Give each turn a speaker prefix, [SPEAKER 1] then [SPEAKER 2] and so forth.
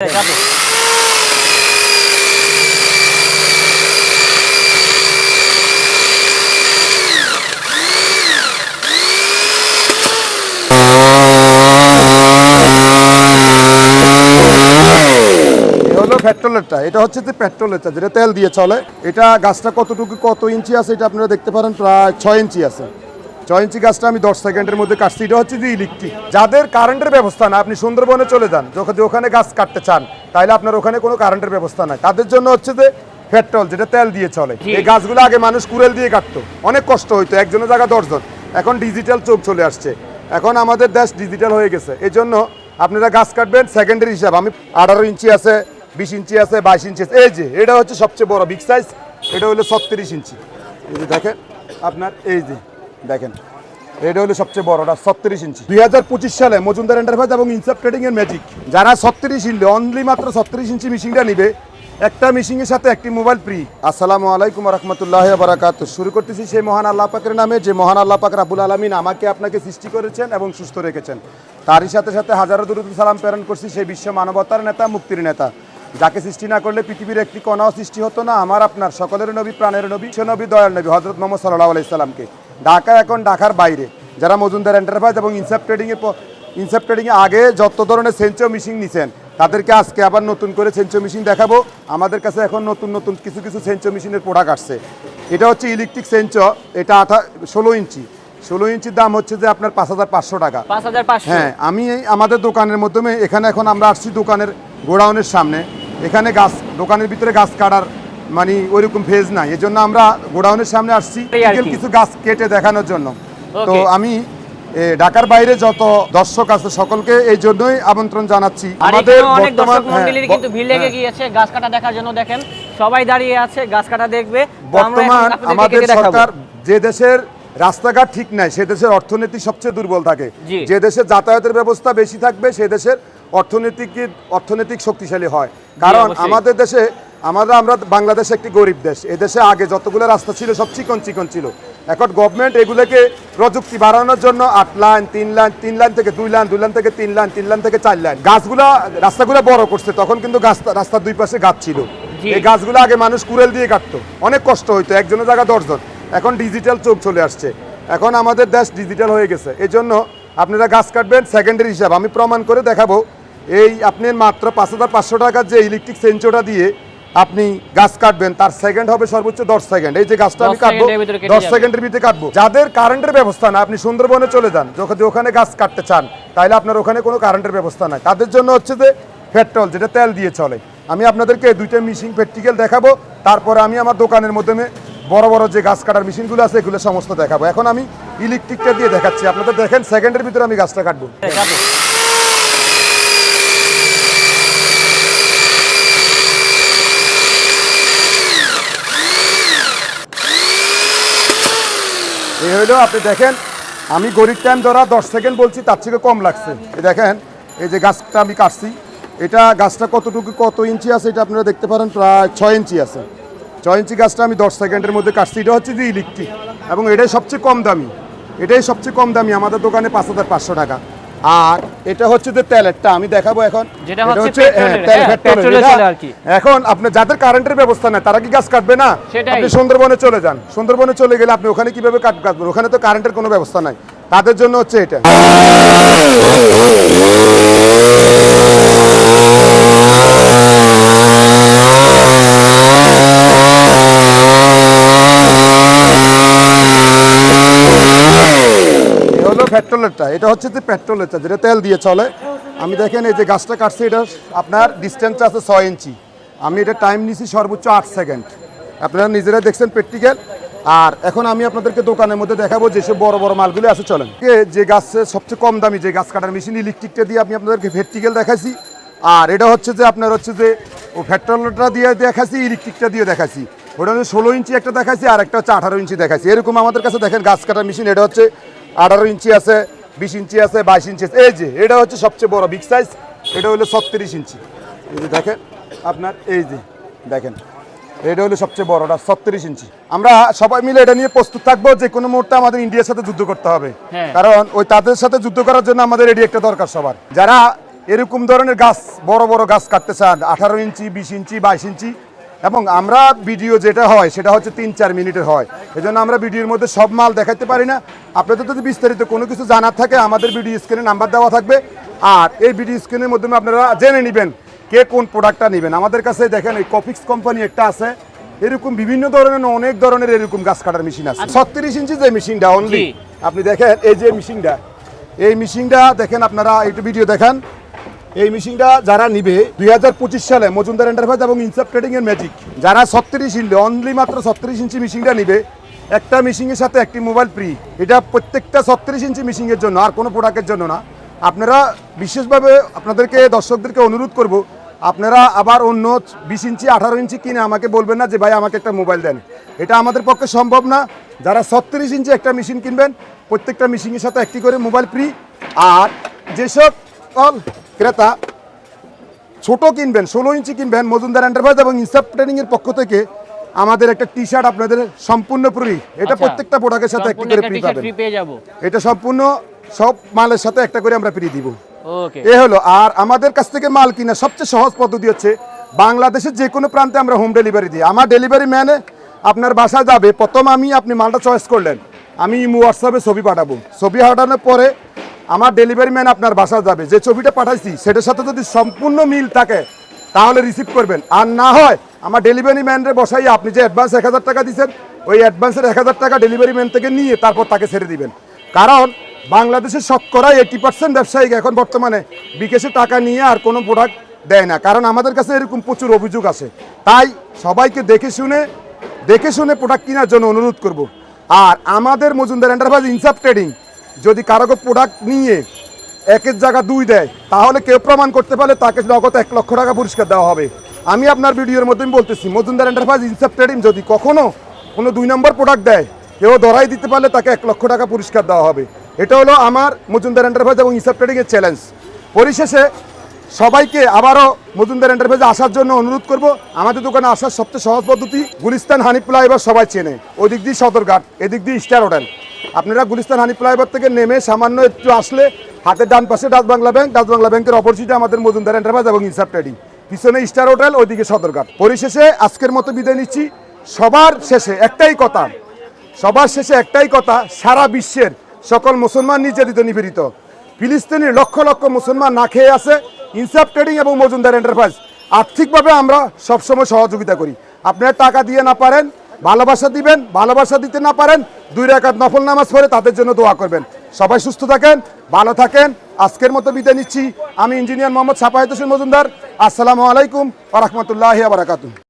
[SPEAKER 1] দেখাবো
[SPEAKER 2] পেট্রোলেরটা এটা হচ্ছে যে পেট্রোলেরটা যেটা তেল দিয়ে চলে। এটা গাছটা কতটুকু, কত ইঞ্চি আছে, এটা আপনারা দেখতে পারেন, প্রায় ছয় ইঞ্চি আছে। ছয় ইঞ্চি গাছটা আমি দশ সেকেন্ডের মধ্যে কাটছি। এটা হচ্ছে যে ইলেকট্রিক যাদের কারেন্টের ব্যবস্থা না আপনি সুন্দরবনে চলে যান যখন যে ওখানে গাছ কাটতে চান তাহলে আপনার ওখানে কোনো কারেন্টের ব্যবস্থা নাই। তাদের জন্য হচ্ছে যে পেট্রোল যেটা তেল দিয়ে চলে। এই গাছগুলো আগে মানুষ কুড়েল দিয়ে কাটতো। অনেক কষ্ট হইতো একজনের জায়গা দশজন। এখন ডিজিটাল চোখ চলে আসছে। এখন আমাদের দেশ ডিজিটাল হয়ে গেছে। এই জন্য আপনারা গাছ কাটবেন সেকেন্ডের হিসাব। আমি আঠারো ইঞ্চি আছে বিশ ইঞ্চি আছে বাইশ ইঞ্চি আছে। এই যে এটা হচ্ছে সবচেয়ে বড় বিগ সাইজ এটা হলো ছত্রিশ ইঞ্চি। এই যে দেখেন আপনার এই যে দেখেন এটা হলো সবচেয়ে বড়টা ছত্রিশ ইঞ্চি। দুই হাজার পঁচিশ সালে মজুমদার এন্টারপ্রাইজ এবং ইনসাপ ট্রেডিং এর ম্যাজিক যারা ছত্রিশ ইঞ্চি অনলি মাত্র ছত্রিশ ইঞ্চি মেশিনটা নিবে একটা মেশিনের সাথে একটি মোবাইল ফ্রি আসসালামু আলাইকুম রহমতুল্লাহ বারাকাত শুরু করতেছি সেই মহান আল্লাহ পাকের নামে যে মহান আল্লাহ পাক রাবুল আলমিন আমাকে আপনাকে সৃষ্টি করেছেন এবং সুস্থ রেখেছেন। তারই সাথে সাথে হাজারো দরুদ সালাম প্রেরণ করছি সেই বিশ্ব মানবতার নেতা মুক্তির নেতা। যাকে সৃষ্টি না করলে পৃথিবীর একটি কণাও সৃষ্টি হতো না আমার আপনার সকলের নবী প্রাণের নবী সে নবী দয়াল নবী হজরত মোহাম্মদ সাল্লাহ আলাইসাল্লামকে ঢাকা এখন ঢাকার বাইরে। যারা মজুমদার এন্টারপ্রাইজ এবং ইনসেপ ট্রেডিংয়ের ইনসেপ ট্রেডিংয়ে আগে যত ধরনের সেঞ্চো মেশিন নিছেন তাদেরকে আজকে আবার নতুন করে সেঞ্চো মেশিন দেখাবো। আমাদের কাছে এখন নতুন নতুন কিছু কিছু সেঞ্চো মেশিনের প্রোডাক্ট আসছে। এটা হচ্ছে ইলেকট্রিক সেঞ্চো এটা আঠা ষোলো ইঞ্চি। ষোলো ইঞ্চির দাম হচ্ছে যে আপনার পাঁচ হাজার পাঁচশো টাকা। হ্যাঁ আমি এই আমাদের দোকানের মাধ্যমে এখানে এখন আমরা আসছি দোকানের গোডাউনের সামনে। এখানে গাছ দোকানের ভিতরে গাছ কাটার মানে ওইরকম ফেজ নাই। এজন্য আমরা গোডাউনের সামনে আসছি। কিছু গাছ কেটে দেখানোর জন্য। তো আমি ঢাকার বাইরে যত দর্শক আছে সকলকে এই জন্যই আমন্ত্রণ জানাচ্ছি।
[SPEAKER 1] অনেক দর্শক
[SPEAKER 2] হ্যাঁ,
[SPEAKER 1] কিন্তু ভিড় লেগে
[SPEAKER 2] হ্যাঁ,
[SPEAKER 1] গিয়েছে গাছ কাটা দেখার জন্য দেখেন। সবাই দাঁড়িয়ে আছে গাছ কাটা দেখবে।
[SPEAKER 2] বর্তমান আমাদের সরকার যে দেশের রাস্তাঘাট ঠিক নাই সে দেশের অর্থনীতি সবচেয়ে দুর্বল থাকে। যে দেশের যাতায়াতের ব্যবস্থা বেশি থাকবে সে দেশের অর্থনৈতিক অর্থনৈতিক শক্তিশালী হয়। কারণ আমাদের দেশে আমাদের আমরা বাংলাদেশ একটি গরিব দেশ। এই দেশে আগে যতগুলো রাস্তা ছিল সব চিকন চিকন ছিল। এখন গভর্নমেন্ট এগুলোকে প্রযুক্তি বাড়ানোর জন্য আট লাইন তিন লাইন তিন লাইন থেকে দুই লাইন দুই লাইন থেকে তিন লাইন তিন লাইন থেকে চার লাইন। গাছগুলা রাস্তাগুলো বড় করছে। তখন কিন্তু গাছ রাস্তার দুই পাশে গাছ ছিল। এই গাছগুলো আগে মানুষ কুড়েল দিয়ে কাটতো। অনেক কষ্ট হইতো। একজনের জায়গা দশজন। এখন ডিজিটাল চোখ চলে আসছে। এখন আমাদের দেশ ডিজিটাল হয়ে গেছে। এই জন্য আপনারা গাছ কাটবেন সেকেন্ডারি হিসাব। আমি প্রমাণ করে দেখাবো। এই আপনি মাত্র পাঁচ হাজার পাঁচশো টাকার যে ইলেকট্রিক সেঞ্চোটা দিয়ে আপনি গাছ কাটবেন তার সেকেন্ড হবে সর্বোচ্চ দশ সেকেন্ড এই যে গাছটা আমি কাটবো দশ সেকেন্ডের ভিতরে কাটবো। যাদের কারেন্টের ব্যবস্থা না আপনি সুন্দরবনে চলে যান ওখানে গাছ কাটতে চান তাহলে আপনার ওখানে কোনো কারেন্টের ব্যবস্থা নাই। তাদের জন্য হচ্ছে যে পেট্রোল যেটা তেল দিয়ে চলে। আমি আপনাদেরকে দুইটা মিশিং প্র্যাকটিক্যাল দেখাবো তারপরে আমি আমার দোকানের মাধ্যমে বড় বড় যে গাছ কাটার মেশিনগুলো আছে এগুলো সমস্ত দেখাবো। এখন আমি ইলেকট্রিকটা দিয়ে দেখাচ্ছি। আপনাদের দেখেন সেকেন্ডের ভিতরে আমি গাছটা কাটবো।
[SPEAKER 1] দেখাবো
[SPEAKER 2] এই হইল আপনি দেখেন, আমি গরিব টাইম ধরা দশ সেকেন্ড বলছি, তার থেকে কম লাগছে। এই দেখেন, এই যে গাছটা আমি কাটছি, এটা গাছটা কতটুকু, কত ইঞ্চি আছে এটা আপনারা দেখতে পারেন, প্রায় ছয় ইঞ্চি আছে। ছয় ইঞ্চি গাছটা আমি দশ সেকেন্ডের মধ্যে কাটছি, এটা হচ্ছে ইলেকট্রিক এবং এটাই সবচেয়ে কম দামি। এটাই সবচেয়ে কম দামি, আমাদের দোকানে পাঁচ হাজার পাঁচশো টাকা। আর এটা হচ্ছে যে তেলেরটা আমি দেখাবো এখন।
[SPEAKER 1] যেটা হচ্ছে
[SPEAKER 2] হ্যাঁ,
[SPEAKER 1] হ্যাঁ। পেট্রোলে চলে আর কি।
[SPEAKER 2] এখন আপনি যাদের কারেন্টের ব্যবস্থা নাই তারা কি গাছ কাটবে না? আপনি সুন্দরবনে চলে যান। সুন্দরবনে চলে গেলে আপনি ওখানে কীভাবে কাট কাটবেন? ওখানে তো কারেন্টের কোনো ব্যবস্থা নাই। তাদের জন্য হচ্ছে এটা এই হলো পেট্রোলেরটা এটা হচ্ছে যে পেট্রোলেরটা যেটা তেল দিয়ে চলে। আমি দেখেন এই যে গাছটা কাটছি, এটা আপনার ডিস্টেন্স আছে ছয় ইঞ্চি। আমি এটা টাইম নিছি সর্বোচ্চ আট সেকেন্ড আপনারা নিজেরাই দেখছেন প্র্যাকটিক্যাল আর এখন আমি আপনাদেরকে দোকানের মধ্যে দেখাবো যেসব বড় বড় মালগুলি আছে, চলেন। যে গাছের সবচেয়ে কম দামি যে গাছ কাটার মেশিন ইলেকট্রিকটা দিয়ে আমি আপনাদেরকে প্র্যাকটিক্যাল দেখাইছি। আর এটা হচ্ছে যে আপনার হচ্ছে যে ও পেট্রোলটা দিয়ে দেখাচ্ছি ইলেকট্রিকটা দিয়ে দেখাচ্ছি ওটা হচ্ছে ষোলো ইঞ্চি একটা দেখাচ্ছি আর একটা হচ্ছে আঠারো ইঞ্চি দেখাচ্ছি এরকম আমাদের কাছে দেখেন গাছ কাটার মেশিন এটা হচ্ছে আঠারো ইঞ্চি আছে। বিশ ইঞ্চি আছে বাইশ ইঞ্চি আছে। এই যে এটা হচ্ছে সবচেয়ে বড় বিগ সাইজ এটা হলো ছত্রিশ ইঞ্চি। এই যে দেখেন আপনার এই যে দেখেন। এটা হলো সবচেয়ে বড়টা ছত্রিশ ইঞ্চি। আমরা সবাই মিলে এটা নিয়ে প্রস্তুত থাকব যে কোনো মুহূর্তে আমাদের ইন্ডিয়ার সাথে যুদ্ধ করতে হবে।
[SPEAKER 1] হ্যাঁ।
[SPEAKER 2] কারণ ওই তাদের সাথে যুদ্ধ করার জন্য আমাদের এটি একটা দরকার সবার। যারা এরকম ধরনের গাছ বড় বড় গাছ কাটতে চান আঠারো ইঞ্চি বিশ ইঞ্চি বাইশ ইঞ্চি এবং আমরা ভিডিও যেটা হয় সেটা হচ্ছে তিন চার মিনিটের হয়। এজন্য আমরা ভিডিওর মধ্যে সব মাল দেখাতে পারি না। আপনাদের যদি বিস্তারিত কোনো কিছু জানার থাকে আমাদের ভিডিও স্ক্রিনে নাম্বার দেওয়া থাকবে। আর এই ভিডিও স্ক্রিনের মাধ্যমে আপনারা জেনে নেবেন কে কোন প্রোডাক্টটা নেবেন। আমাদের কাছে দেখেন এই কপিক্স কোম্পানি একটা আছে। এরকম বিভিন্ন ধরনের অনেক ধরনের এরকম গাছ কাটার মেশিন আছে। ছত্রিশ ইঞ্চি যে মেশিনটা অনলি আপনি দেখেন এই যে মেশিনটা এই মেশিনটা দেখেন আপনারা একটু ভিডিও দেখান। এই মেশিনটা যারা নিবে, দুই হাজার পঁচিশ সালে মজুমদার এন্টারপ্রাইজ এবং ইনসাপ ট্রেডিং এর ম্যাজিক যারা ছত্রিশ ইঞ্চি অনলি মাত্র ছত্রিশ ইঞ্চি মেশিনটা নিবে, একটা মেশিনের সাথে একটি মোবাইল ফ্রি এটা প্রত্যেকটা ছত্রিশ ইঞ্চি মেশিনের জন্য, আর কোনো প্রোডাক্টের জন্য না। আপনারা বিশেষভাবে আপনাদেরকে, দর্শকদেরকে অনুরোধ করব, আপনারা আবার অন্য বিশ ইঞ্চি আঠারো ইঞ্চি কিনে আমাকে বলবেন না যে, ভাই, আমাকে একটা মোবাইল দেন। এটা আমাদের পক্ষে সম্ভব না। যারা ছত্রিশ ইঞ্চি একটা মেশিন কিনবেন, প্রত্যেকটা মেশিনের সাথে একটি করে মোবাইল ফ্রি আর যেসব ক্রেতা ছোট কিনবেন ষোলো ইঞ্চি কিনবেন মজুমদার এন্টারপ্রাইজ এবং ইনসাপ ট্রেনিং এর পক্ষ থেকে আমাদের একটা টি শার্ট আপনাদের সম্পূর্ণ ফ্রি এটা
[SPEAKER 1] আচ্ছা।
[SPEAKER 2] প্রত্যেকটা প্রোডাক্টের সাথে একটা করে ফ্রি পাবেন। এটা সম্পূর্ণ সব মালের সাথে একটা করে আমরা ফ্রি দিব।
[SPEAKER 1] ওকে
[SPEAKER 2] এ হলো আর আমাদের কাছ থেকে মাল কিনা সবচেয়ে সহজ পদ্ধতি হচ্ছে বাংলাদেশের যে কোনো প্রান্তে আমরা হোম ডেলিভারি দিই। আমার ডেলিভারি ম্যানে আপনার বাসায় যাবে প্রথম আমি আপনি মালটা চয়েস করলেন। আমি ইমো হোয়াটসঅ্যাপে ছবি পাঠাবো। ছবি পাঠানোর পরে আমার ডেলিভারি ম্যান আপনার বাসা যাবে। যে ছবিটা পাঠাইছি, সেটার সাথে যদি সম্পূর্ণ মিল থাকে, তাহলে রিসিভ করবেন। আর না হয়, আমার ডেলিভারি ম্যানরে বসাই আপনি যে অ্যাডভান্স এক হাজার টাকা দিচ্ছেন ওই অ্যাডভান্সের এক হাজার টাকা ডেলিভারি ম্যান থেকে নিয়ে তারপর তাকে ছেড়ে দিবেন। কারণ, বাংলাদেশের শতকরা এইটি পার্সেন্ট ব্যবসায়িক এখন বর্তমানে বিকেশে টাকা নিয়ে আর কোনো প্রোডাক্ট দেয় না। কারণ আমাদের কাছে এরকম প্রচুর অভিযোগ আছে। তাই সবাইকে দেখে শুনে দেখে শুনে প্রোডাক্ট কেনার জন্য অনুরোধ করব। আর আমাদের মজুমদার এন্টারপ্রাইজ ইনসাপ ট্রেডিং যদি কারও প্রোডাক্ট নিয়ে একের জায়গা দুই দেয়, তাহলে কেউ প্রমাণ করতে পারলে তাকে নগদ এক লক্ষ টাকা পুরস্কার দেওয়া হবে। আমি আপনার ভিডিওর মধ্যে বলতেছি, মজুমদার এন্টারপ্রাইজ ইনসাপ ট্রেডিং যদি কখনো কোনো দুই নম্বর প্রোডাক্ট দেয়, কেউ ধরাই দিতে পারলে তাকে এক লক্ষ টাকা পুরস্কার দেওয়া হবে। এটা হলো আমার মজুমদার এন্টারপ্রাইজ এবং ইনসাপ ট্রেডিংয়ের চ্যালেঞ্জ পরিশেষে সবাইকে আবারও মজুমদার এন্টারপ্রাইজে আসার জন্য অনুরোধ করব, আমাদের দোকানে আসার সবচেয়ে সহজ পদ্ধতি গুলিস্তান হানি এবার সবাই চেনে। ওই দিক দিয়ে সদরঘাট, এদিক দিয়ে স্টার হোটেল। আপনারা গুলিস্তান হানি ফ্লাইওভার থেকে নেমে সামান্য একটু আসলে হাতের ডান পাশে Dutch Bangla bank, Dutch Bangla ব্যাংকের অপোজিটে আমাদের মজুমদার এন্টারপ্রাইজ এবং ইনসাপ ট্রেডিং। পিছনে স্টার হোটেল, ওইদিকে সদরঘাট। পরিশেষে আজকের মতো বিদায় নিচ্ছি। সবার শেষে একটাই কথা, সবার শেষে একটাই কথা, সারা বিশ্বের সকল মুসলমান নির্যাতিত, নিপীড়িত। ফিলিস্তিনের লক্ষ লক্ষ মুসলমান না খেয়ে আছে ইনসাফ ট্রেডিং এবং মজুমদার এন্টারপ্রাইজ। আর্থিকভাবে আমরা সবসময় সহযোগিতা করি। আপনারা টাকা দিয়ে না পারেন ভালোবাসা দিবেন, ভালোবাসা দিতে না পারেন, দুই রেখাত নফল নামাজ পড়ে তাদের জন্য দোয়া করবেন। সবাই সুস্থ থাকেন, ভালো থাকেন। আজকের মতো বিদায় নিচ্ছি। আমি ইঞ্জিনিয়ার মোহাম্মদ সাপাহিত হোসেন মজুমদার। আসসালামু আলাইকুম আ রহমতুল্লাহ বারাকাতুহ।